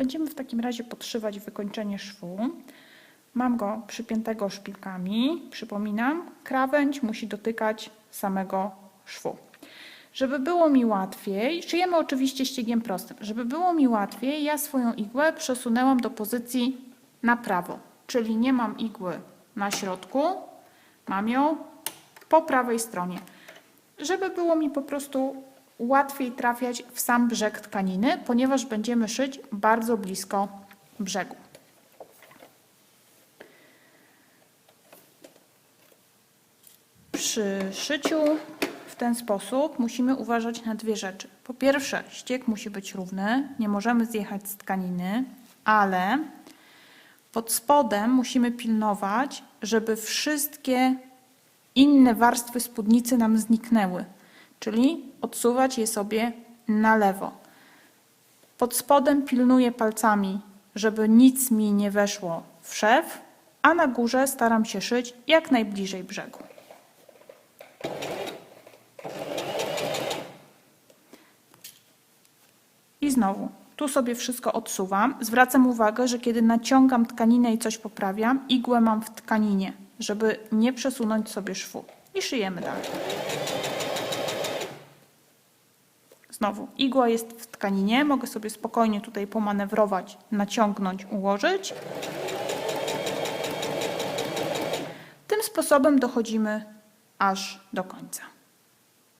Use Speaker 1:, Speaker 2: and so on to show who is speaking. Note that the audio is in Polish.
Speaker 1: Będziemy w takim razie podszywać wykończenie szwu. Mam go przypiętego szpilkami. Przypominam, krawędź musi dotykać samego szwu. Żeby było mi łatwiej, szyjemy oczywiście ściegiem prostym. Żeby było mi łatwiej, ja swoją igłę przesunęłam do pozycji na prawo, czyli nie mam igły na środku, mam ją po prawej stronie. Żeby było mi po prostu łatwiej trafiać w sam brzeg tkaniny, ponieważ będziemy szyć bardzo blisko brzegu. Przy szyciu w ten sposób musimy uważać na dwie rzeczy. Po pierwsze, ścieg musi być równy, nie możemy zjechać z tkaniny, ale pod spodem musimy pilnować, żeby wszystkie inne warstwy spódnicy nam zniknęły, czyli odsuwać je sobie na lewo. Pod spodem pilnuję palcami, żeby nic mi nie weszło w szef, a na górze staram się szyć jak najbliżej brzegu. I znowu, tu sobie wszystko odsuwam. Zwracam uwagę, że kiedy naciągam tkaninę i coś poprawiam, igłę mam w tkaninie, żeby nie przesunąć sobie szwu. I szyjemy dalej. Znowu, igła jest w tkaninie, mogę sobie spokojnie tutaj pomanewrować, naciągnąć, ułożyć. Tym sposobem dochodzimy aż do końca.